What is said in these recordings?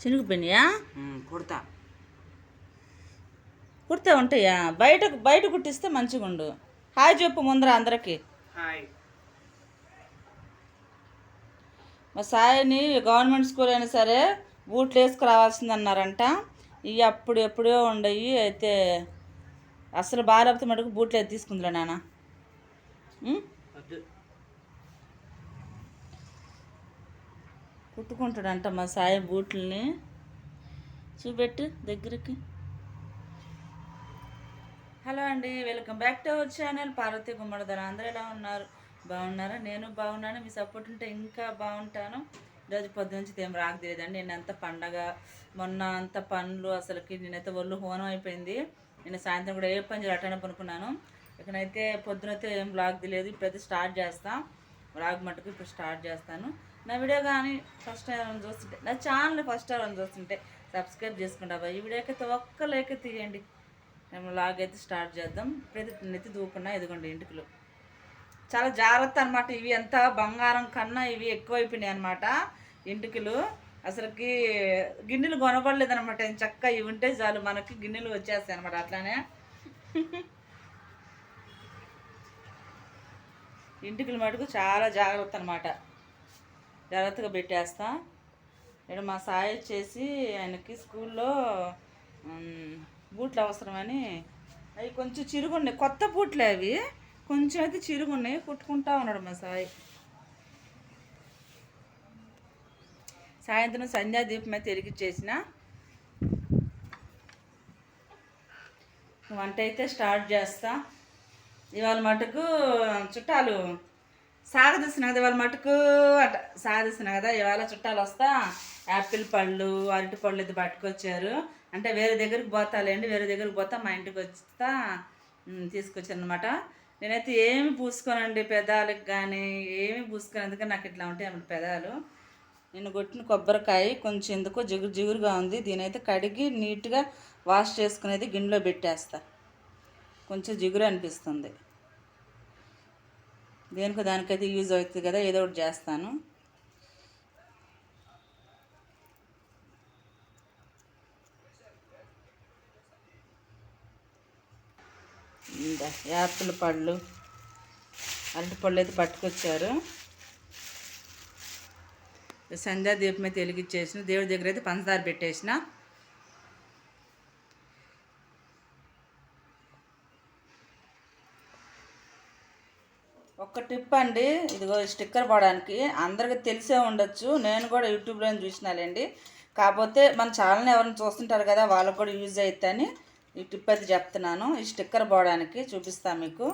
చినిగిపోయినాయా? కుడతా కుడితే ఉంటాయా? బయట బయట కుట్టిస్తే మంచిగా ఉండు. హాయ్ చెప్పు ముందర అందరికి. హాయ్. మా సాయిని గవర్నమెంట్ స్కూల్ అయినా సరే బూట్లు వేసుకురావాల్సింది అన్నారంట ఇవి అప్పుడు ఎప్పుడో ఉండయి అయితే అసలు బాగాలేకపోతే మటుకు బూట్లు అయితే తీసుకుందిలే నాన్న? కుట్టుకుంటాడంట మా సాయి బూట్లని. చూపెట్టు దగ్గరికి. హలో అండి welcome back to our channel. Parvati Gummadidhara అందరూ ఎలా ఉన్నారు? బాగున్నారా? నేను బాగున్నాను. మీ సపోర్ట్ ఉంటే ఇంకా బాగుంటాను. ఈరోజు పొద్దు నుంచి ఏం రాక తెలియదండి నేను అంత పండగ మొన్న అంత పనులు అసలుకి నేనైతే ఒళ్ళు హోనం అయిపోయింది. నేను సాయంత్రం కూడా ఏ పని చేయాలని అనుకున్నాను ఇక్కడైతే పొద్దునైతే ఏం బ్లాగ్ తెలియదు ఇప్పుడైతే స్టార్ట్ చేస్తాను బ్లాగ్ మటుకు ఇప్పుడు స్టార్ట్ చేస్తాను. నా వీడియో కానీ ఫస్ట్ టైం చూస్తుంటే నా ఛానల్ ఫస్ట్ టైం చూస్తుంటే సబ్స్క్రైబ్ చేసుకుంటా ఈ వీడియోకి అయితే ఒక్క లైక్ తీయండి. మేము లాగ్ అయితే స్టార్ట్ చేద్దాం. ప్రతి నెత్తి దూకున్నా ఎదుగుండి ఇంటికలు చాలా జాగ్రత్త అనమాట ఇవి ఎంత బంగారం కన్నా ఇవి ఎక్కువైపోయినాయి అనమాట ఇంటికలు అసలుకి గిన్నెలు కొనబడలేదు అనమాట చక్క ఇవి ఉంటే చాలు మనకి గిన్నెలు వచ్చేస్తాయి అనమాట అట్లానే. ఇంటికలు మటుకు చాలా జాగ్రత్త అనమాట జాగ్రత్తగా పెట్టేస్తా. ఇక్కడ మా సాయి వచ్చేసి ఆయనకి స్కూల్లో బూట్లు అవసరమని అవి కొంచెం చిరుగున్నాయి. కొత్త బూట్లే అవి. కొంచెం అయితే చిరుగున్నాయి. కుట్టుకుంటా ఉన్నాడు మా సాయి. సాయంత్రం సంధ్యా దీపం అయితే తిరిగిచ్చేసిన వంట అయితే స్టార్ట్ చేస్తా. ఇవాళ మటుకు చుట్టాలు సాగదీసిన కదా ఇవాళ మటుకు అట. సాగదీసిన కదా ఇవాళ చుట్టాలు వస్తా. యాపిల్ పళ్ళు అరటి పళ్ళు ఇది పట్టుకొచ్చారు. అంటే వేరే దగ్గరికి పోతాలేండి వేరే దగ్గరికి పోతా మా ఇంటికి వస్తా ఉమ్, అనమాట నేనైతే ఏమి పూసుకోనండి పెదాలకు కానీ ఏమి పూసుకోను. ఎందుకంటే నాకు ఇట్లా ఉంటాయి అన్నమాట పెదాలు. నేను కొట్టిన కొబ్బరికాయ కొంచెం ఎందుకో జిగురు జిగురుగా ఉంది. దీనైతే కడిగి నీట్గా వాష్ చేసుకునేది గిన్నెలో పెట్టేస్తా. కొంచెం జిగురు అనిపిస్తుంది. దేనికో దానికైతే యూజ్ అవుతుంది కదా ఏదో ఒకటి చేస్తాను. ఇంకా యాపిల్ పళ్ళు. అరటి పళ్ళు అయితే పట్టుకొచ్చారు. సంధ్యా దీపం అయితే వెలిగించేసిన దేవుడి దగ్గర అయితే పంచదార పెట్టేసిన. ఒక్క టిప్ అండి. ఇదిగో ఈ స్టిక్కర్ పోవడానికి అందరికీ తెలిసే ఉండొచ్చు. నేను కూడా యూట్యూబ్లో చూసినాలేండి. కాకపోతే మన ఛానల్ని ఎవరిని చూస్తుంటారు కదా వాళ్ళకి కూడా యూజ్ అవుతుందని ఈ టిప్ అయితే చెప్తున్నాను. ఈ స్టిక్కర్ పోవడానికి చూపిస్తాను మీకు.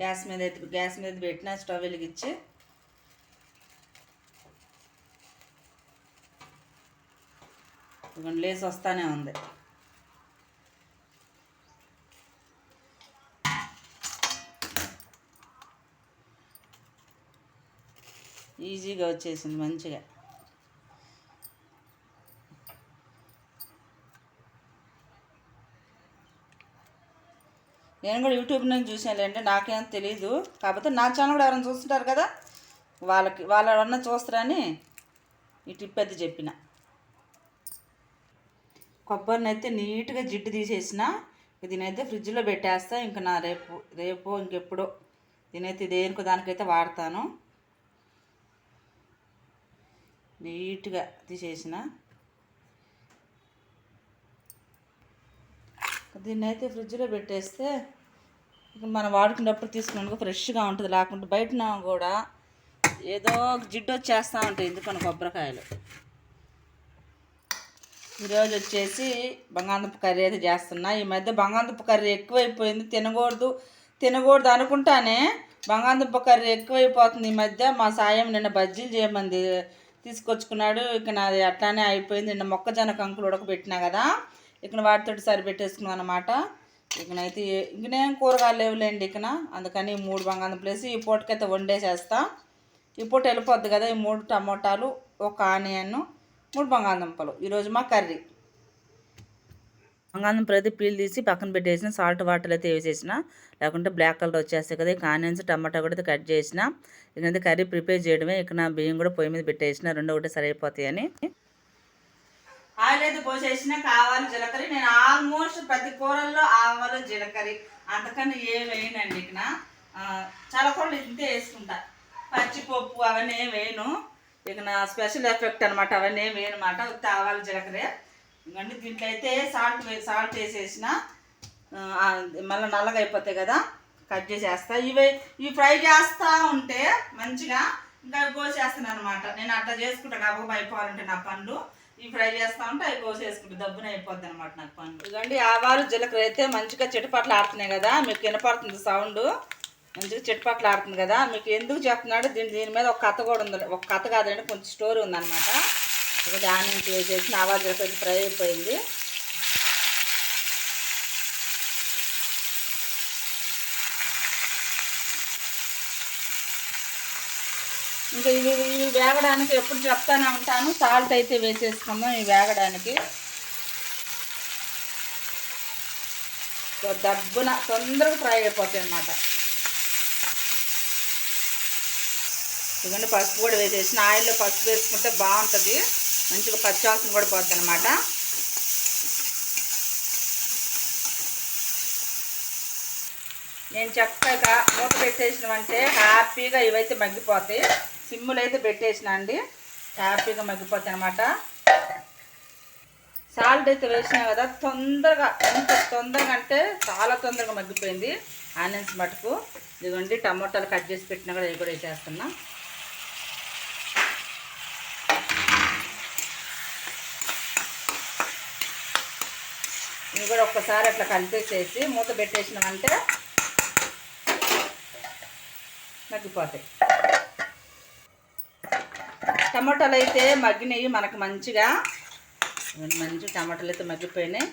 గ్యాస్ మీద అయితే గ్యాస్ మీద పెట్టిన స్టవ్ వెలిగించి. ఇదిగోండి లేసి వస్తానే ఉంది. ఈజీగా వచ్చేసింది మంచిగా. నేను కూడా యూట్యూబ్ నుంచి చూసానులేండి నాకేం తెలియదు కాకపోతే నా ఛానల్ కూడా ఎవరైనా చూస్తుంటారు కదా? వాళ్ళకి వాళ్ళు ఎవరన్నా చూస్తారని ఈ టిప్ అయితే చెప్పిన. కొబ్బరిని అయితే నీట్గా జిడ్డు తీసేసిన దీనైతే ఫ్రిడ్జ్లో పెట్టేస్తా ఇంకా నా రేపు రేపు ఇంకెప్పుడో. దీనైతే దేనికో దానికైతే వాడతాను. నీట్గా తీసేసిన. దీన్ని అయితే ఫ్రిడ్జ్లో పెట్టేస్తే మనం వాడుకునేటప్పుడు తీసుకున్నాక ఫ్రెష్గా ఉంటుంది. లేకుంటే బయటన కూడా ఏదో జిడ్డు వచ్చేస్తూ ఉంటాయి ఎందుకని కొబ్బరికాయలు. ఈరోజు వచ్చేసి బంగాళదుంప కర్రీ అయితే చేస్తున్నా. ఈ మధ్య బంగాళదుంప కర్రీ ఎక్కువైపోయింది. తినకూడదు. తినకూడదు అనుకుంటానే బంగాళదుంప కర్రీ ఎక్కువైపోతుంది ఈ మధ్య. మా సాయం నిన్న బజ్జీలు చేయమంది తీసుకొచ్చుకున్నాడు. ఇక నాది అట్లానే అయిపోయింది. నిన్న మొక్కజొన్న కంకులు ఉడకబెట్టినా కదా. ఇక వాటితోటి సరిపెట్టేసుకున్నాం అనమాట ఇకనైతే ఇంకనేం కూరగాయలు లేవులేండి ఇకన అందుకని మూడు బంగాళదుంపలు వేసి ఈ పూటకైతే వండేసేస్తా. ఈ పూట వెళ్ళిపోద్ది కదా ఈ మూడు టమోటాలు ఒక ఆనియన్ మూడు బంగాళదుంపలు ఈరోజు మా కర్రీ. బంగాళదుంపలు అయితే పీల్ తీసి పక్కన పెట్టేసిన సాల్ట్ వాటర్ అయితే వేసేసిన. లేకుంటే బ్లాక్ కలర్ వచ్చేస్తాయి కదా ఇక ఆనియన్స్ టమాటా కూడా అయితే కట్ చేసిన. ఇకైతే కర్రీ ప్రిపేర్ చేయడమే ఇక నా బియ్యం కూడా పొయ్యి మీద పెట్టేసిన రెండు ఒకటి సరిపోతాయని. ఆయిల్ అయితే పోసేసిన కావాలి జీలకర్ర. నేను ఆల్మోస్ట్ ప్రతి కూరల్లో ఆవాలు జీలకర్ర అంతకన్నా ఏం వేయనండి ఇక చాలా కూరలు ఇంతే వేసుకుంటా. పచ్చిపప్పు అవన్నీ ఏం వేయను. ఇక నా స్పెషల్ ఎఫెక్ట్ అనమాట అవన్నీ ఏం వేయను అనమాట ఆవాలు జీలకర్రే. ఇంకండి దీంట్లో అయితే సాల్ట్ వే సాల్ట్ వేసేసిన మళ్ళీ నల్లగా అయిపోతాయి కదా కట్ చేసేస్తా. ఇవి ఇవి ఫ్రై చేస్తా ఉంటే మంచిగా ఇంకా అవి కోసేస్తాను అనమాట నేను అట్లా చేసుకుంటా కాబట్టి అయిపోవాలంటే నా పండ్లు ఈ ఫ్రై చేస్తా ఉంటే అవి కోసేసుకుంటే దబ్బున అయిపోద్ది అనమాట నాకు పనులు ఇదండి ఆవాలు జీలకర్ర అయితే మంచిగా చెట్టుపాట్లు ఆడుతున్నాయి కదా మీకు వినపడుతుంది సౌండ్ మంచిగా చెట్టుపాట్లు ఆడుతుంది కదా మీకు ఎందుకు చెప్తున్నాడు? దీని దీని మీద ఒక కథ కూడా ఉంది. ఒక కథ కాదండి కొంచెం స్టోరీ ఉందన్నమాట. ఇక దాని నుంచి వేసేసి ఆవాలు జీలకర్ర ఫ్రై అయిపోయింది. ఇంకా ఇవి ఇవి వేగడానికి ఎప్పుడు చెప్తానే ఉంటాను. సాల్ట్ అయితే వేసేసుకుందాం ఇవి వేగడానికి. దబ్బున తొందరగా ఫ్రై అయిపోతాయి అన్నమాట. ఇవన్నీ పసుపు కూడా వేసేసిన. ఆయిల్లో పసుపు వేసుకుంటే బాగుంటుంది. మంచిగా పచ్చాల్సిన కూడా పోద్ది అనమాట నేను చక్కగా మూత పెట్టేసినవంటే హ్యాపీగా ఇవైతే మగ్గిపోతాయి. సిమ్ములు అయితే పెట్టేసిన అండి. హ్యాపీగా మగ్గిపోతాయి అనమాట సాల్ట్ అయితే వేసినా కదా తొందరగా ఎంత తొందరగా అంటే చాలా తొందరగా మగ్గిపోయింది. ఆనియన్స్ మటుకు. ఇదిగోండి టమోటాలు కట్ చేసి పెట్టినా కూడా ఇవి కూడా వేసేస్తున్నా. ఇవి కూడా ఒక్కసారి అట్లా కలిపేసేసి మూత పెట్టేసినామంటే మగ్గిపోతాయి. టమాటాలు అయితే మగ్గినాయి మనకు మంచిగా. మంచి టమాటాలు అయితే మగ్గిపోయినాయి.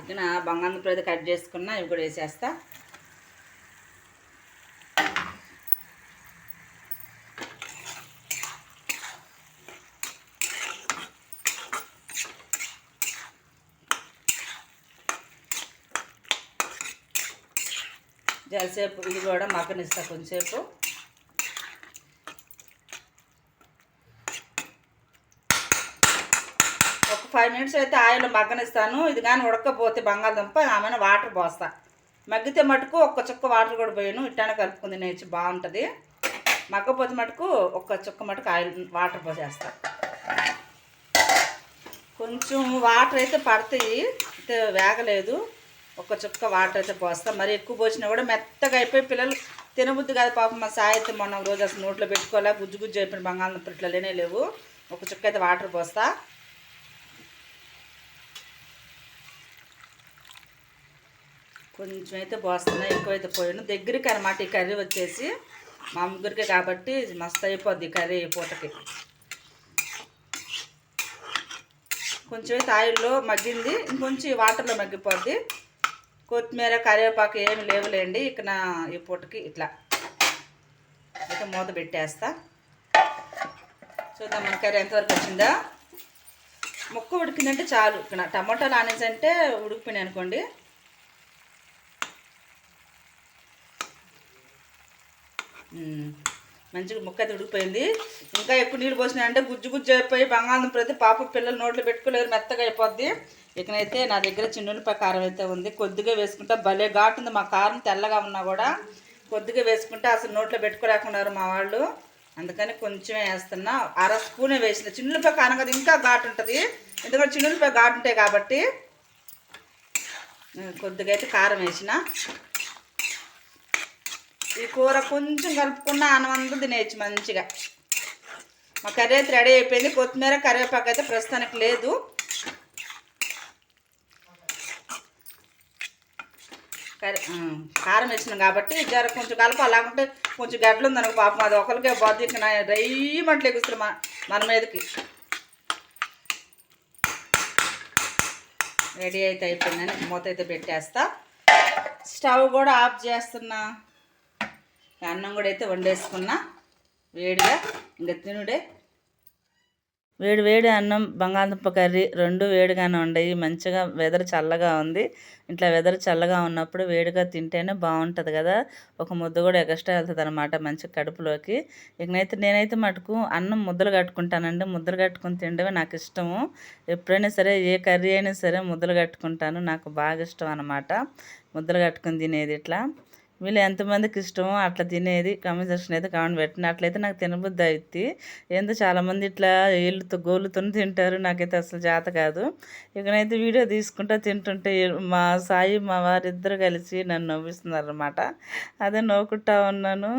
ఇక్కడ బంగాళదుంపలు అయితే కట్ చేసుకున్నా ఇవి కూడా వేసేస్తా. జలసేపు ఇది కూడా మగ్గనిస్తా కొంచెంసేపు. ఫైవ్ మినిట్స్ అయితే ఆయిల్ మగ్గనిస్తాను. ఇది కానీ ఉడకపోతే బంగాళదుంప ఆమెను వాటర్ పోస్తా. మగ్గితే మటుకు ఒక్క చుక్క వాటర్ కూడా పోయాను. ఇట్టానే కలుపుకుంది నేర్చు బాగుంటుంది. మగ్గపోతే మటుకు ఒక్క చుక్క మటుకు ఆయిల్ వాటర్ పోసేస్తా. కొంచెం వాటర్ అయితే పడతాయి అయితే వేగలేదు. ఒక చుక్క వాటర్ అయితే పోస్తా. మరి ఎక్కువ పోసినా కూడా మెత్తగా అయిపోయి పిల్లలు తినబుద్ది కాదు పాపం. మా సాయి అయితే మొన్న రోజు అసలు నోట్లో పెట్టుకోలే. గుజ్జు గుజ్జు అయిపోయిన బంగాళదుంప ఇట్లా లేనే లేవు. ఒక చుక్క అయితే వాటర్ పోస్తా. కొంచెం అయితే పోస్తున్నా ఎక్కువైతే పోయాను. దగ్గరికి అనమాట ఈ కర్రీ వచ్చేసి మా ముగ్గురికి కాబట్టి మస్తు అయిపోద్ది కర్రీ ఈ పూటకి. కొంచెం అయితే ఆయిల్లో మగ్గింది ఇంకొంచెం వాటర్లో మగ్గిపోద్ది. కొత్తిమీర కరివేపాకు ఏమి లేవులేండి ఇక నా ఈ పూటకి ఇట్లా. అయితే మూత పెట్టేస్తా. చూద్దాం మన కర్రీ ఎంతవరకు వచ్చిందా. ముక్క ఉడికిందంటే చాలు. ఇక్కడ టమాటాలు ఆనేసి అంటే ఉడికిపోయినాయి అనుకోండి. మంచిగా ముక్క అయితే ఉడికిపోయింది. ఇంకా ఎక్కువ నీళ్ళు పోసినాయి అంటే గుజ్జు గుజ్జు అయిపోయి బంగాళదుంప అయితే పాప పిల్లలు నోట్లో పెట్టుకోలేరు మెత్తగా అయిపోద్ది. ఇకనైతే నా దగ్గర చిన్నులపై కారం అయితే ఉంది. కొద్దిగా వేసుకుంటే భలే ఘాటు ఉంది. మా కారం తెల్లగా ఉన్నా కూడా కొద్దిగా వేసుకుంటే అసలు నోట్లో పెట్టుకోలేకున్నారు మా వాళ్ళు. అందుకని కొంచెమే వేస్తున్నా. అర స్పూనే వేసిన. చిన్నులపై కారం కదా ఇంకా ఘాటు ఉంటుంది. ఎందుకంటే చిన్నులపై ఘాటు ఉంటాయి కాబట్టి కొద్దిగా అయితే కారం వేసిన. ఈ కూర కొంచెం కలుపుకున్న అన్నం తినేయచ్చు మంచిగా. మా కర్రీ అయితే రెడీ అయిపోయింది. కొత్తిమీర కరివేపాకు అయితే ప్రస్తుతానికి లేదు. కర్రీ కారం వేసినాం కాబట్టి జర కొంచెం కలప అలాగుంటే కొంచెం గడ్డలు ఉందనుకో పాపం అది ఒకరికే బాధ్యత ఇక నా రైమంట్లు మన మన మీదకి. రెడీ అయితే అయిపోయిందని మూత అయితే పెట్టేస్తా. స్టవ్ కూడా ఆఫ్ చేస్తున్నా. అన్నం కూడా అయితే వండేసుకున్నా. వేడిగా ఇంకా తినుడే. వేడి వేడి అన్నం బంగాళదుంప కర్రీ రెండు వేడిగానే ఉండయి మంచిగా వెదర్ చల్లగా ఉంది. ఇట్లా వెదర్ చల్లగా ఉన్నప్పుడు వేడిగా తింటేనే బాగుంటుంది కదా. ఒక ముద్ద కూడా ఎక్స్ట్రా వెళ్తుంది అనమాట మంచి కడుపులోకి. ఇకనైతే నేనైతే మటుకు అన్నం ముద్దలు కట్టుకుంటానండి. ముద్దలు కట్టుకుని తినడమే నాకు ఇష్టము. ఎప్పుడైనా సరే ఏ కర్రీ అయినా సరే ముద్దలు కట్టుకుంటాను. నాకు బాగా ఇష్టం అనమాట ముద్దలు కట్టుకుని తినేది ఇట్లా. వీళ్ళు ఎంతమందికి ఇష్టమో అట్లా తినేది కామెంట్ సెక్షన్ అయితే కామెంట్ పెట్టినట్లయితే నాకు తినబుద్ధి అవుతుంది ఏందో చాలామంది ఇట్లా ఏళ్ళుతో గోళ్ళుతో తింటారు. నాకైతే అసలు జాత కాదు. ఇకనైతే వీడియో తీసుకుంటా తింటుంటే మా సాయి మా వారిద్దరు కలిసి నన్ను నవ్విస్తున్నారు అనమాట అదే నవ్వుకుంటా ఉన్నాను.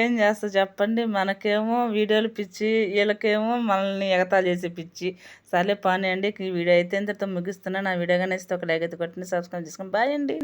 ఏం చేస్తా చెప్పండి. మనకేమో వీడియోలు పిచ్చి వీళ్ళకేమో మనల్ని ఎగతాలు చేసే పిచ్చి. సరే పని అండి వీడియో అయితే ఇంతతో ముగిస్తున్నా. నా వీడియో కానీ ఇస్తే ఒక లైక్ అయితే కొట్టండి. సబ్స్క్రైబ్ చేసుకుని బాయ్ అండి.